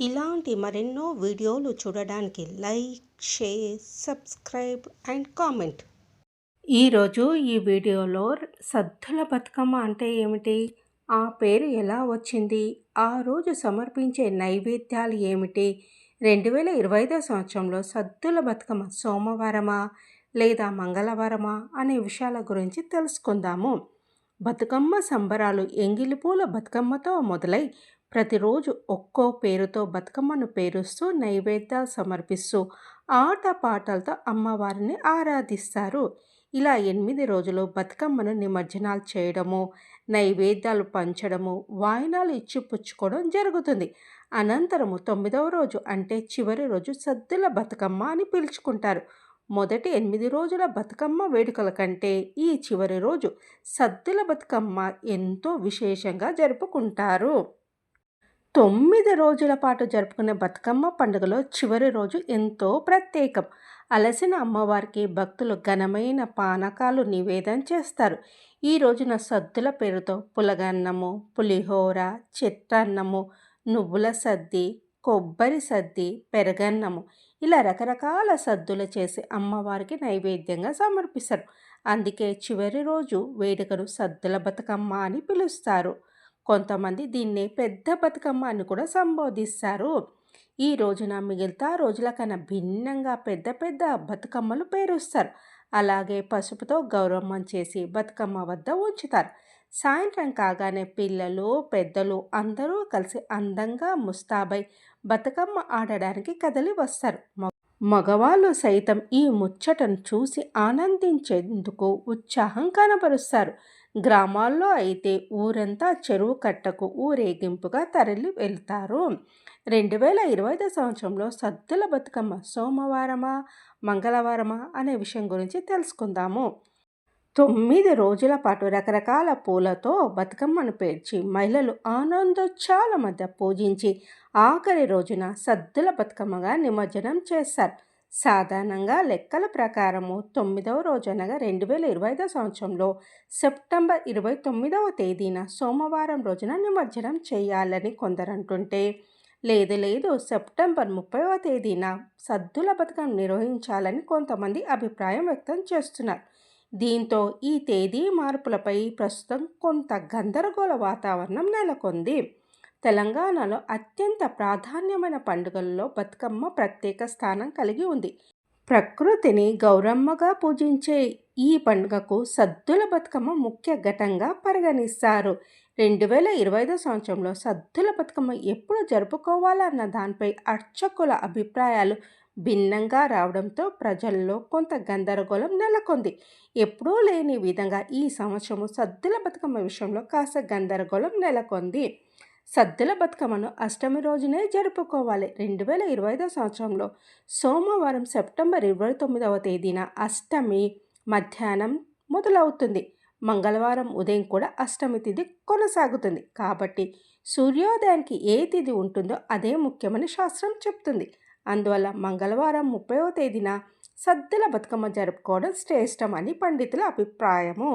ఇలాంటి మరెన్నో వీడియోలు చూడడానికి like share subscribe and comment. ఈరోజు ఈ వీడియోలో సద్దుల బతుకమ్మ అంటే ఏమిటి? ఆ పేరు ఎలా వచ్చింది? ఆ రోజు సమర్పించే నైవేద్యాలు ఏమిటి? రెండు వేల ఇరవై ఐదో సంవత్సరంలో సద్దుల బతుకమ్మ సోమవారమా లేదా మంగళవారమా అనే విషయాల గురించి తెలుసుకుందాము. బతుకమ్మ సంబరాలు ఎంగిలిపూల బతుకమ్మతో మొదలై ప్రతిరోజు ఒక్కో పేరుతో బతుకమ్మను పేరుస్తూ నైవేద్యాలు సమర్పిస్తూ ఆట పాటలతో అమ్మవారిని ఆరాధిస్తారు. ఇలా ఎనిమిది రోజులు బతుకమ్మను నిమజ్జనాలు చేయడము నైవేద్యాలు పంచడము వాయినాలు ఇచ్చి పుచ్చుకోవడం జరుగుతుంది. అనంతరము తొమ్మిదవ రోజు అంటే చివరి రోజు సద్దుల బతుకమ్మ అని పిలుచుకుంటారు. మొదటి ఎనిమిది రోజుల బతుకమ్మ వేడుకల కంటే ఈ చివరి రోజు సద్దుల బతుకమ్మ ఎంతో విశేషంగా జరుపుకుంటారు. తొమ్మిది రోజుల పాటు జరుపుకునే బతుకమ్మ పండుగలో చివరి రోజు ఎంతో ప్రత్యేకం. అలసిన అమ్మవారికి భక్తులు ఘనమైన పానకాలు నివేదన చేస్తారు. ఈ రోజున సద్దుల పేరుతో పులగన్నము పులిహోర చిట్టన్నము నువ్వుల సద్ది కొబ్బరి సద్ది పెరగన్నము ఇలా రకరకాల సద్దులు చేసి అమ్మవారికి నైవేద్యంగా సమర్పిస్తారు. అందుకే చివరి రోజు వేడుకను సద్దుల బతుకమ్మ అని పిలుస్తారు. కొంతమంది దీన్ని పెద్ద బతుకమ్మ అని కూడా సంబోధిస్తారు. ఈ రోజున మిగతా రోజుల కన్నా భిన్నంగా పెద్ద పెద్ద బతుకమ్మలు పేరుస్తారు. అలాగే పసుపుతో గౌరవం చేసి బతుకమ్మ వద్ద ఉంచుతారు. సాయంత్రం కాగానే పిల్లలు పెద్దలు అందరూ కలిసి అందంగా ముస్తాబై బతుకమ్మ ఆడడానికి కదలి వస్తారు. మగవాళ్ళు సైతం ఈ ముచ్చటను చూసి ఆనందించేందుకు ఉత్సాహం కనబరుస్తారు. గ్రామాల్లో అయితే ఊరంతా చెరువు కట్టకు ఊరేగింపుగా తరలి వెళ్తారు. రెండు వేల ఇరవై ఐదు సంవత్సరంలో సద్దుల బతుకమ్మ సోమవారమా మంగళవారమా అనే విషయం గురించి తెలుసుకుందాము. తొమ్మిది రోజుల పాటు రకరకాల పూలతో బతుకమ్మను పేర్చి మహిళలు ఆనందోత్సాల మధ్య పూజించి ఆఖరి రోజున సద్దుల బతుకమ్మగా నిమజ్జనం చేస్తారు సాధారణంగా లెక్కల ప్రకారము తొమ్మిదవ రోజు అనగా రెండు వేల ఇరవై ఐదో సంవత్సరంలో సెప్టెంబర్ ఇరవై తొమ్మిదవ తేదీన సోమవారం రోజున నిమజ్జనం చేయాలని కొందరు అంటుంటే లేదు లేదు సెప్టెంబర్ ముప్పైవ తేదీన సద్దుల బతుకం నిర్వహించాలని కొంతమంది అభిప్రాయం వ్యక్తం చేస్తున్నారు. దీంతో ఈ తేదీ మార్పులపై ప్రస్తుతం కొంత గందరగోళ వాతావరణం నెలకొంది. తెలంగాణలో అత్యంత ప్రాధాన్యమైన పండుగల్లో బతుకమ్మ ప్రత్యేక స్థానం కలిగి ఉంది. ప్రకృతిని గౌరమ్మగా పూజించే ఈ పండుగకు సద్దుల బతుకమ్మ ముఖ్య ఘటంగా పరిగణిస్తారు. రెండు వేల ఇరవై ఐదో సంవత్సరంలో సద్దుల బతుకమ్మ ఎప్పుడు జరుపుకోవాలన్న దానిపై అర్చకుల అభిప్రాయాలు భిన్నంగా రావడంతో ప్రజల్లో కొంత గందరగోళం నెలకొంది. ఎప్పుడూ లేని విధంగా ఈ సంవత్సరము సద్దుల బతుకమ్మ విషయంలో కాస్త గందరగోళం నెలకొంది. సద్దుల బతుకమ్మను అష్టమి రోజునే జరుపుకోవాలి. రెండు వేల ఇరవై ఐదో సంవత్సరంలో సోమవారం సెప్టెంబర్ ఇరవై తొమ్మిదవ తేదీన అష్టమి మధ్యాహ్నం మొదలవుతుంది. మంగళవారం ఉదయం కూడా అష్టమి తిథి కొనసాగుతుంది. కాబట్టి సూర్యోదయానికి ఏ తిథి ఉంటుందో అదే ముఖ్యమని శాస్త్రం చెప్తుంది. అందువల్ల మంగళవారం ముప్పైవ తేదీన సద్దుల బతుకమ్మ జరుపుకోవడం శ్రేష్టమని పండితుల అభిప్రాయము.